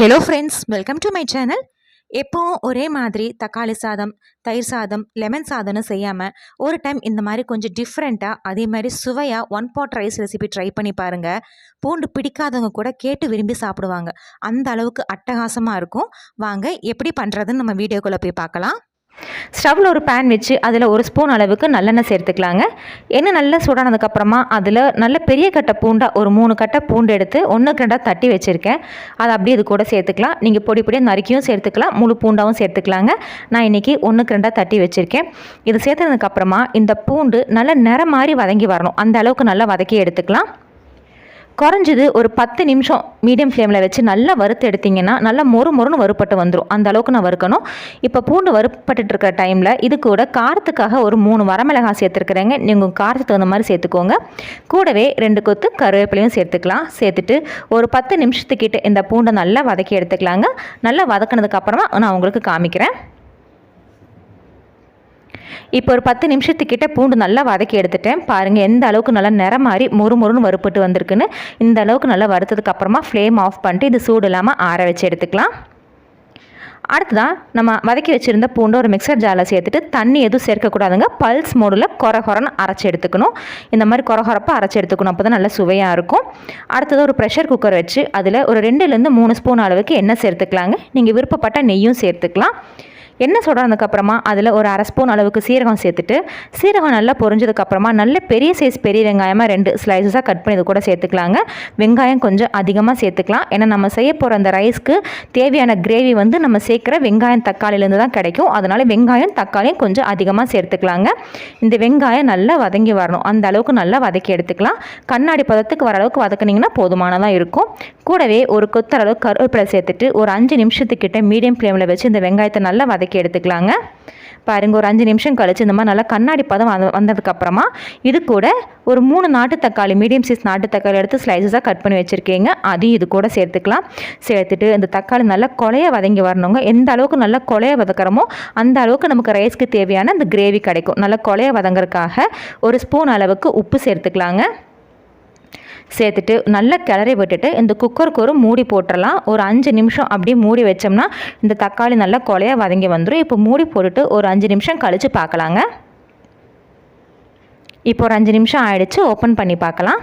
Hello friends welcome to my channel எப்போவும் ஒரே மாதிரி தக்காளி சாதம் தயிர் சாதம் லெமன் சாதம்னு செய்யாமல் ஒரு டைம் இந்த மாதிரி கொஞ்சம் டிஃப்ரெண்ட்டாக அதே மாதிரி சுவையாக one pot rice recipe try பண்ணி பாருங்கள் பூண்டு பிடிக்காதவங்க கூட கேட்டு விரும்பி சாப்பிடுவாங்க. அந்த அளவுக்கு அட்டகாசமாக இருக்கும். வாங்க எப்படி பண்ணுறதுன்னு நம்ம வீடியோக்குள்ளே போய் பார்க்கலாம். ஸ்டவ்வில் ஒரு பேன் வச்சு அதில் ஒரு ஸ்பூன் அளவுக்கு நல்லெண்ணெய் சேர்த்துக்கலாங்க. எண்ணெய் நல்லா சூடானதுக்கப்புறமா அதில் நல்ல பெரிய கட்டை பூண்டாக ஒரு மூணு கட்டை பூண்டு எடுத்து ஒன்றுக்கு ரெண்டாக தட்டி வச்சுருக்கேன். அதை அப்படியே இது கூட சேர்த்துக்கலாம். நீங்கள் பொடி பொடியாக நறுக்கியும் சேர்த்துக்கலாம். முழு பூண்டாவும் சேர்த்துக்கலாங்க. நான் இன்றைக்கி ஒன்றுக்கு ரெண்டாக தட்டி வச்சுருக்கேன். இது சேர்த்ததுக்கப்புறமா இந்த பூண்டு நல்லா நிறம் மாதிரி வதங்கி வரணும். அந்த அளவுக்கு நல்லா வதக்கி எடுத்துக்கலாம். குறைஞ்சது ஒரு பத்து நிமிஷம் மீடியம் ஃப்ளேமில் வச்சு நல்லா வறுத்து எடுத்திங்கன்னா நல்லா மொறு மொறுன்னு வறுப்பட்டு வந்துடும் அந்த அளவுக்கு நான் வறுக்கணும். இப்போ பூண்டு வறுப்பட்டுட்டு இருக்கிற டைமில் இது கூட காரத்துக்காக ஒரு மூணு வரமிளகாய் சேர்த்துருக்குறேங்க. நீங்கள் காரத்துக்கு தகுந்த மாதிரி சேர்த்துக்கோங்க. கூடவே ரெண்டு கொத்து கருவேப்பிலையும் சேர்த்துக்கலாம். சேர்த்துட்டு ஒரு பத்து நிமிஷத்துக்கிட்ட இந்த பூண்டை நல்லா வதக்கி எடுத்துக்கலாங்க. நல்லா வதக்கினதுக்கப்புறமா நான் உங்களுக்கு காமிக்கிறேன். இப்போ ஒரு பத்து நிமிஷத்துக்கிட்ட பூண்டு நல்லா வதக்கி எடுத்துட்டேன். பாருங்கள் எந்த அளவுக்கு நல்லா நிறம் மாதிரி மொறு மொறுன்னு வறுப்பட்டு வந்திருக்குன்னு. இந்த அளவுக்கு நல்லா வறுத்ததுக்கு அப்புறமா ஃப்ளேம் ஆஃப் பண்ணிட்டு இது சூடு இல்லாமல் ஆற வச்சு எடுத்துக்கலாம். அடுத்ததான் நம்ம வதக்கி வச்சுருந்த பூண்டு ஒரு மிக்சர் ஜாரில் சேர்த்துட்டு தண்ணி எதுவும் சேர்க்கக்கூடாதுங்க. பல்ஸ் மோடில் கொர கொரன்னு அரைச்சி எடுத்துக்கணும். இந்த மாதிரி கொர கொரப்பாக அரைச்சி எடுத்துக்கணும். அப்போ தான் நல்லா சுவையாக இருக்கும். அடுத்தது ஒரு ப்ரெஷர் குக்கர் வச்சு அதில் ஒரு ரெண்டுலேருந்து மூணு ஸ்பூன் அளவுக்கு எண்ணெய் சேர்த்துக்கலாங்க. நீங்கள் விருப்பப்பட்ட நெய்யும் சேர்த்துக்கலாம். எண்ணெய் சுடானதுக்கப்புறமா அதில் ஒரு அரை ஸ்பூன் அளவுக்கு சீரகம் சேர்த்துட்டு சீரகம் நல்லா பொரிஞ்சதுக்கப்புறமா நல்ல பெரிய சைஸ் பெரிய வெங்காயமாக ரெண்டு ஸ்லைசஸாக கட் பண்ணி இது கூட சேர்த்துக்கலாங்க. வெங்காயம் கொஞ்சம் அதிகமாக சேர்த்துக்கலாம். ஏன்னா நம்ம செய்ய போகிற அந்த ரைஸ்க்கு தேவையான கிரேவி வந்து நம்ம சேர்க்குற வெங்காயம் தக்காளிலேருந்து தான் கிடைக்கும். அதனால் வெங்காயம் தக்காளியும் கொஞ்சம் அதிகமாக சேர்த்துக்கலாங்க. இந்த வெங்காயம் நல்லா வதங்கி வரணும். அந்த அளவுக்கு நல்லா வதக்கி எடுத்துக்கலாம். கண்ணாடி பதத்துக்கு வர அளவுக்கு வதக்குனிங்கன்னா போதுமானதாக இருக்கும். கூடவே ஒரு கொத்தளவு கருவேப்பிலை சேர்த்துட்டு ஒரு அஞ்சு நிமிஷத்துக்கிட்ட மீடியம் ஃப்ளேமில் வச்சு இந்த வெங்காயத்தை நல்லா வதக்கி எடுத்துக்கலாங்க. பாருங்க ஒரு அஞ்சு நிமிஷம் கழிச்சு இந்த மாதிரி நல்லா கண்ணாடி பதம் வந்த வந்ததுக்கப்புறமா இது கூட ஒரு மூணு நாட்டு தக்காளி மீடியம் சைஸ் நாட்டு தக்காளி எடுத்து ஸ்லைசஸாக கட் பண்ணி வச்சுருக்கீங்க. அதையும் இது கூட சேர்த்துக்கலாம். சேர்த்துட்டு இந்த தக்காளி நல்லா கொலைய வதங்கி வரணுங்க. எந்த அளவுக்கு நல்லா கொலைய வதக்கிறோமோ அந்த அளவுக்கு நமக்கு ரைஸ்க்கு தேவையான அந்த கிரேவி கிடைக்கும். நல்லா கொலைய வதங்குறதுக்காக ஒரு ஸ்பூன் அளவுக்கு உப்பு சேர்த்துக்கலாங்க. சேர்த்துட்டு நல்லா கிளறி விட்டுட்டு இந்த குக்கருக்கு ஒரு மூடி போட்டுடலாம் ஒரு அஞ்சு நிமிஷம் அப்படியே மூடி வச்சோம்னா இந்த தக்காளி நல்லா கொலையாக வதங்கி வந்துடும் இப்போ மூடி போட்டுட்டு ஒரு அஞ்சு நிமிஷம் கழித்து பார்க்கலாங்க. இப்போ ஒரு அஞ்சு நிமிஷம் ஆயிடுச்சு. ஓப்பன் பண்ணி பார்க்கலாம்.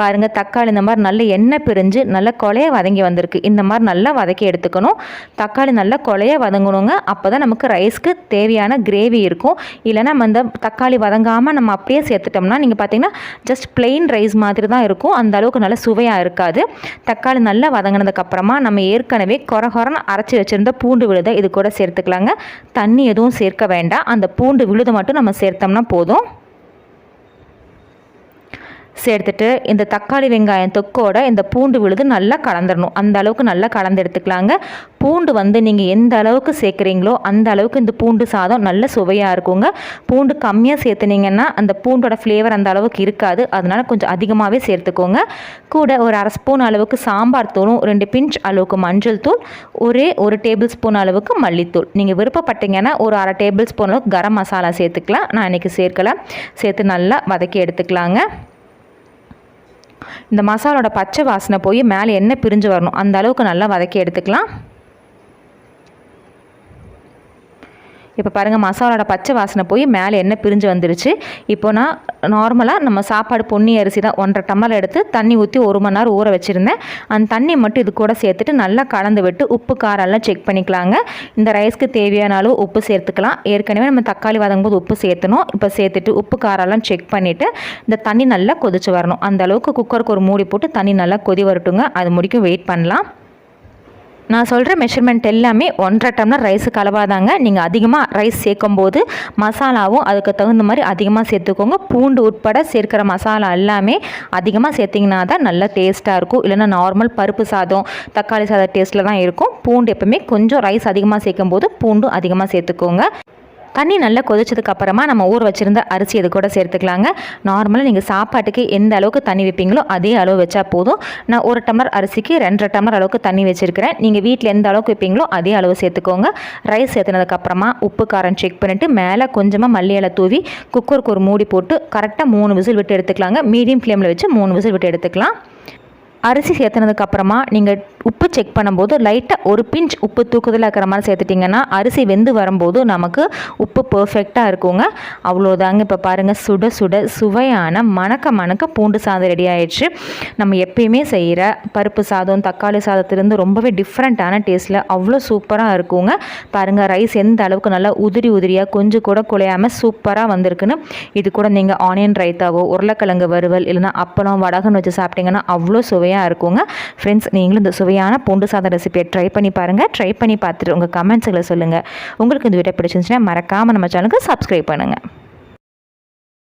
பாருங்கள் தக்காளி இந்த மாதிரி நல்ல எண்ணெய் பிரிஞ்சு நல்ல கொலைய வதங்கி வந்திருக்கு. இந்த மாதிரி நல்லா வதக்கி எடுத்துக்கணும். தக்காளி நல்லா கொலைய வதங்கணுங்க. அப்போ தான் நமக்கு ரைஸ்க்கு தேவையான கிரேவி இருக்கும். இல்லைனா நம்ம இந்த தக்காளி வதங்காமல் நம்ம அப்படியே சேர்த்துட்டோம்னா நீங்கள் பார்த்தீங்கன்னா ஜஸ்ட் பிளெயின் ரைஸ் மாதிரி தான் இருக்கும். அந்த அளவுக்கு நல்ல சுவையாக இருக்காது. தக்காளி நல்லா வதங்கினதுக்கப்புறமா நம்ம ஏற்கனவே கொர கொரன்னு அரைச்சி வச்சுருந்த பூண்டு விழுதை இது கூட சேர்த்துக்கலாங்க. தண்ணி எதுவும் சேர்க்க வேண்டாம். அந்த பூண்டு விழுதை மட்டும் நம்ம சேர்த்தோம்னா போதும். சேர்த்துட்டு இந்த தக்காளி வெங்காயம் தொக்கோட இந்த பூண்டு விழுது நல்லா கலந்துடணும் அந்த அளவுக்கு நல்லா கலந்து எடுத்துக்கலாங்க. பூண்டு வந்து நீங்கள் எந்த அளவுக்கு சேர்க்குறீங்களோ அந்த அளவுக்கு இந்த பூண்டு சாதம் நல்ல சுவையாக இருக்குங்க. பூண்டு கம்மியாக சேர்த்துனீங்கன்னா அந்த பூண்டோட ஃப்ளேவர் அந்த அளவுக்கு இருக்காது. அதனால் கொஞ்சம் அதிகமாகவே சேர்த்துக்கோங்க. கூட ஒரு அரை ஸ்பூன் அளவுக்கு சாம்பார் தூளும் ரெண்டு பிஞ்ச் அளவுக்கு மஞ்சள் தூள் ஒரே ஒரு டேபிள் ஸ்பூன் அளவுக்கு மல்லித்தூள். நீங்கள் விருப்பப்பட்டீங்கன்னா ஒரு அரை டேபிள் ஸ்பூன் அளவுக்கு கரம் மசாலா சேர்த்துக்கலாம். நான் இன்றைக்கி சேர்க்கலை. சேர்த்து நல்லா வதக்கி எடுத்துக்கலாங்க. இந்த மசாலோட பச்சை வாசனை போய் மேலே எண்ணெய் பிரிஞ்சு வரணும். அந்த அளவுக்கு நல்லா வதக்கி எடுத்துக்கலாம். இப்போ பாருங்கள் மசாலோட பச்சை வாசனை போய் மேலே எண்ணெய் பிரிஞ்சு வந்துருச்சு. இப்போ நான் நார்மலாக நம்ம சாப்பாடு பொன்னி அரிசி தான் ஒன்றரை டம்ளர் எடுத்து தண்ணி ஊற்றி ஒரு மணி நேரம் ஊற வச்சுருந்தேன். அந்த தண்ணி மட்டும் இது கூட சேர்த்துட்டு நல்லா கலந்து விட்டு உப்பு காரெல்லாம் செக் பண்ணிக்கலாங்க. இந்த ரைஸ்க்கு தேவையான அளவு உப்பு சேர்த்துக்கலாம். ஏற்கனவே நம்ம தக்காளி வதங்கும்போது உப்பு சேர்த்தணும் இப்போ சேர்த்துட்டு உப்பு காரெல்லாம் செக் பண்ணிவிட்டு இந்த தண்ணி நல்லா கொதிச்சு வரணும். அந்த அளவுக்கு குக்கருக்கு ஒரு மூடி போட்டு தண்ணி நல்லா கொதி வரட்டுங்க. அது முடிக்கும் வெயிட் பண்ணலாம். நான் சொல்கிற மெஷர்மெண்ட் எல்லாமே ஒன்றரை டம்ளர் ரைஸுக்கு அளவாதாங்க. நீங்கள் அதிகமாக ரைஸ் சேர்க்கும் போது மசாலாவும் அதுக்கு தகுந்த மாதிரி அதிகமாக சேர்த்துக்கோங்க. பூண்டு உட்பட சேர்க்குற மசாலா எல்லாமே அதிகமாக சேர்த்திங்கன்னா தான் நல்லா டேஸ்ட்டாக இருக்கும். இல்லைன்னா நார்மல் பருப்பு சாதம் தக்காளி சாதம் டேஸ்ட்டில் தான் இருக்கும். பூண்டு எப்பவுமே கொஞ்சம் ரைஸ் அதிகமாக சேர்க்கும் போது பூண்டும் அதிகமாக சேர்த்துக்கோங்க. தண்ணி நல்லா கொதிச்சதுக்கு அப்புறமா நம்ம ஊற வச்சுருந்த அரிசி இது கூட சேர்த்துக்கலாங்க. நார்மலாக நீங்கள் சாப்பாட்டுக்கு எந்த அளவுக்கு தண்ணி வைப்பீங்களோ அதே அளவு வச்சா போதும். நான் ஒரு டம்ளர் அரிசிக்கு ரெண்டரை டம்ளர் அளவுக்கு தண்ணி வச்சுருக்கிறேன். நீங்கள் வீட்டில் எந்த அளவுக்கு வைப்பீங்களோ அதே அளவு சேர்த்துக்கோங்க. ரைஸ் சேர்த்துனதுக்கப்புறமா உப்பு காரம் செக் பண்ணிவிட்டு மேலே கொஞ்சமாக மல்லி இலை தூவி குக்கருக்கு ஒரு மூடி போட்டு கரெக்டாக மூணு விசில் விட்டு எடுத்துக்கலாங்க. மீடியம் ஃப்ளேமில் வச்சு மூணு விசில் விட்டு எடுத்துக்கலாம். அரிசி சேர்த்துனதுக்கப்புறமா நீங்கள் உப்பு செக் பண்ணும்போது லைட்டாக ஒரு பிஞ்ச் உப்பு தூக்குதலாக இருக்கிற மாதிரி சேர்த்துட்டிங்கன்னா அரிசி வெந்து வரும்போது நமக்கு உப்பு பர்ஃபெக்டாக இருக்குங்க. அவ்வளோதாங்க இப்போ பாருங்கள் சுட சுட சுவையான மணக்க மணக்க பூண்டு சாதம் ரெடி ஆயிடுச்சு. நம்ம எப்பயுமே செய்கிற பருப்பு சாதம் தக்காளி சாதத்துலேருந்து ரொம்பவே டிஃப்ரெண்ட்டான டேஸ்ட்டில் அவ்வளோ சூப்பராக இருக்குங்க. பாருங்கள் ரைஸ் எந்த அளவுக்கு நல்லா உதிரி உதிரியாக கொஞ்சம் கூட குலையாமல் சூப்பராக வந்திருக்குன்னு. இது கூட நீங்கள் ஆனியன் ரைத்தாவோ உருளைக்கிழங்கு வறுவல் இல்லைனா அப்பளம் வடகன்னு வச்சு சாப்பிட்டீங்கன்னா அவ்வளோ சுவையாக இருக்குங்க. ஃப்ரெண்ட்ஸ் நீங்களும் இந்த சுவை சுவையான பூண்டு சாதம் ரெசிபியை ட்ரை பண்ணி பாருங்கள் ட்ரை பண்ணி பார்த்துட்டு உங்கள் கமெண்ட்ஸில் சொல்லுங்கள் உங்களுக்கு இந்த வீடியோ பிடிச்சிருந்துச்சுன்னா மறக்காமல் நம்ம சேனலுக்கு சப்ஸ்கிரைப் பண்ணுங்கள்